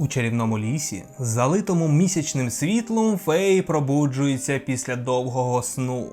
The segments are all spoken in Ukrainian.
У чарівному лісі, залитому місячним світлом, феї пробуджуються після довгого сну.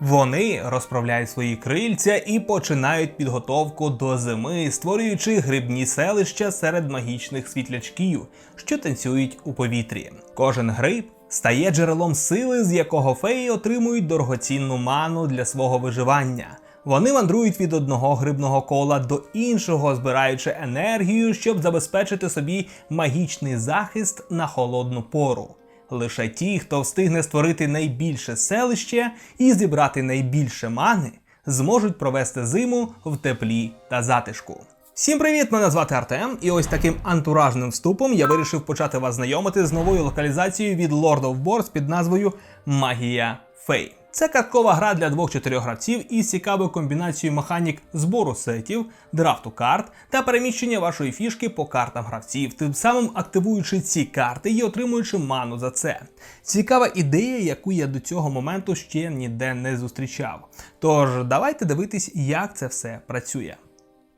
Вони розправляють свої крильця і починають підготовку до зими, створюючи грибні селища серед магічних світлячків, що танцюють у повітрі. Кожен гриб стає джерелом сили, з якого феї отримують дорогоцінну ману для свого виживання. Вони мандрують від одного грибного кола до іншого, збираючи енергію, щоб забезпечити собі магічний захист на холодну пору. Лише ті, хто встигне створити найбільше селище і зібрати найбільше мани, зможуть провести зиму в теплі та затишку. Всім привіт! Мене звати Артем, і ось таким антуражним вступом я вирішив почати вас знайомити з новою локалізацією від Lord of Boards під назвою Магія Фей. Це карткова гра для двох-чотирьох гравців із цікавою комбінацією механік збору сетів, драфту карт та переміщення вашої фішки по картам гравців, тим самим активуючи ці карти і отримуючи ману за це. Цікава ідея, яку я до цього моменту ще ніде не зустрічав. Тож давайте дивитись, як це все працює.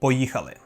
Поїхали!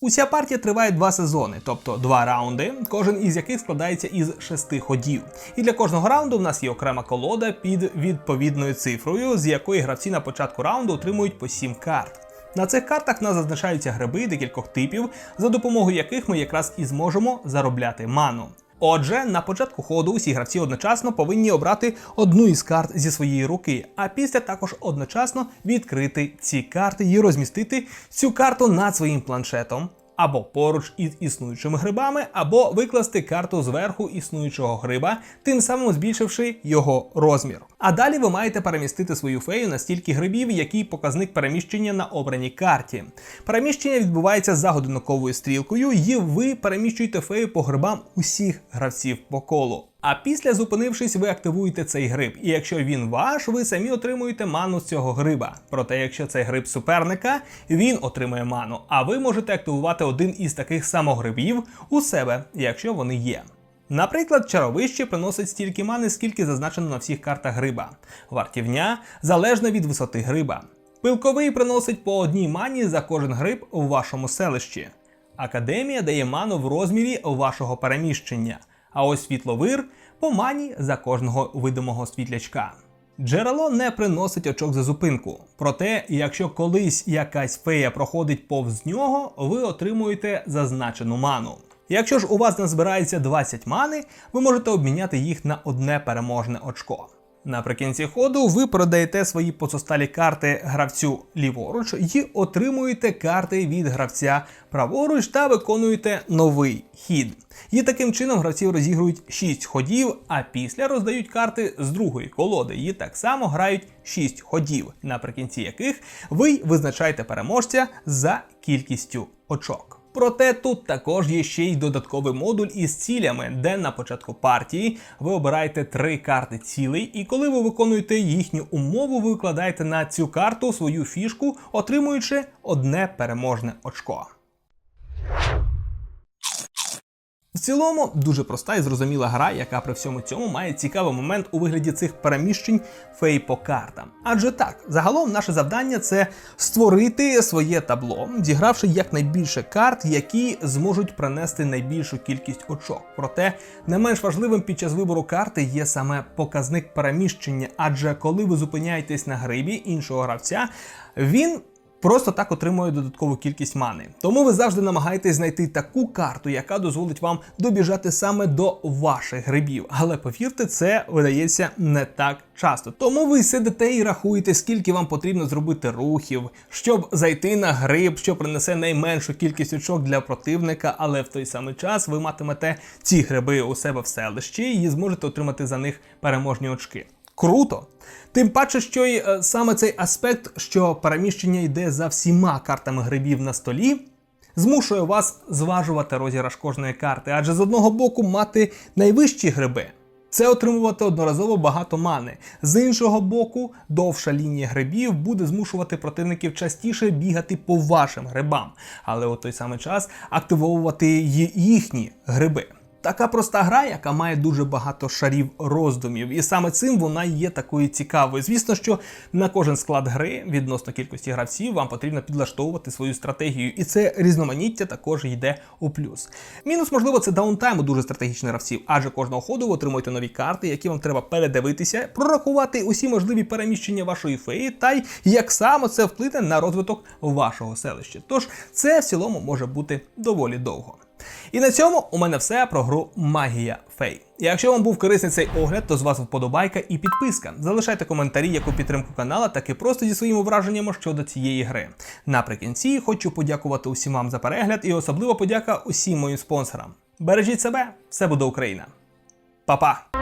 Уся партія триває два сезони, тобто два раунди, кожен із яких складається із шести ходів. І для кожного раунду в нас є окрема колода під відповідною цифрою, з якої гравці на початку раунду отримують по 7 карт. На цих картах нас зазначаються гриби декількох типів, за допомогою яких ми якраз і зможемо заробляти ману. Отже, на початку ходу усі гравці одночасно повинні обрати одну із карт зі своєї руки, а після також одночасно відкрити ці карти і розмістити цю карту над своїм планшетом. Або поруч із існуючими грибами, або викласти карту зверху існуючого гриба, тим самим збільшивши його розмір. А далі ви маєте перемістити свою фею на стільки грибів, який показник переміщення на обраній карті. Переміщення відбувається за годинниковою стрілкою, і ви переміщуєте фею по грибам усіх гравців по колу. А після зупинившись, ви активуєте цей гриб. І якщо він ваш, ви самі отримуєте ману з цього гриба. Проте, якщо цей гриб суперника, він отримує ману. А ви можете активувати один із таких самогрибів у себе, якщо вони є. Наприклад, чаровище приносить стільки мани, скільки зазначено на всіх картах гриба. Вартівня залежно від висоти гриба. Пилковий приносить по одній мані за кожен гриб у вашому селищі. Академія дає ману в розмірі вашого переміщення, а ось світловир по мані за кожного видимого світлячка. Джерело не приносить очок за зупинку. Проте, якщо колись якась фея проходить повз нього, ви отримуєте зазначену ману. Якщо ж у вас назбирається 20 мани, ви можете обміняти їх на одне переможне очко. Наприкінці ходу ви продаєте свої позосталі карти гравцю ліворуч і отримуєте карти від гравця праворуч та виконуєте новий хід. І таким чином гравці розігрують 6 ходів, а після роздають карти з другої колоди і так само грають 6 ходів, наприкінці яких ви визначаєте переможця за кількістю очок. Проте тут також є ще й додатковий модуль із цілями, де на початку партії ви обираєте три карти цілей, і коли ви виконуєте їхню умову, ви викладаєте на цю карту свою фішку, отримуючи одне переможне очко. В цілому дуже проста і зрозуміла гра, яка при всьому цьому має цікавий момент у вигляді цих переміщень фей по картам. Адже так, загалом наше завдання це створити своє табло, зігравши якнайбільше карт, які зможуть принести найбільшу кількість очок. Проте не менш важливим під час вибору карти є саме показник переміщення, адже коли ви зупиняєтесь на грибі іншого гравця, він просто так отримує додаткову кількість мани. Тому ви завжди намагаєтесь знайти таку карту, яка дозволить вам добіжати саме до ваших грибів. Але повірте, це видається не так часто. Тому ви сидите і рахуєте, скільки вам потрібно зробити рухів, щоб зайти на гриб, що принесе найменшу кількість очок для противника, але в той самий час ви матимете ці гриби у себе в селищі і зможете отримати за них переможні очки. Круто! Тим паче, що й е, саме цей аспект, що переміщення йде за всіма картами грибів на столі, змушує вас зважувати розіграш кожної карти, адже з одного боку мати найвищі гриби. Це отримувати одноразово багато мани. З іншого боку, довша лінія грибів буде змушувати противників частіше бігати по вашим грибам, але у той самий час активовувати їхні гриби. Така проста гра, яка має дуже багато шарів роздумів, і саме цим вона є такою цікавою. Звісно, що на кожен склад гри відносно кількості гравців вам потрібно підлаштовувати свою стратегію, і це різноманіття також йде у плюс. Мінус, можливо, це даунтайм у дуже стратегічних гравців, адже кожного ходу ви отримуєте нові карти, які вам треба передивитися, прорахувати усі можливі переміщення вашої феї, та й як саме це вплине на розвиток вашого селища. Тож це в цілому може бути доволі довго. І на цьому у мене все про гру Магія Фей. Якщо вам був корисний цей огляд, то з вас вподобайка і підписка. Залишайте коментарі, як у підтримку канала, так і просто зі своїми враженнями щодо цієї гри. Наприкінці хочу подякувати усім вам за перегляд і особливо подяка усім моїм спонсорам. Бережіть себе, все буде Україна. Па-па!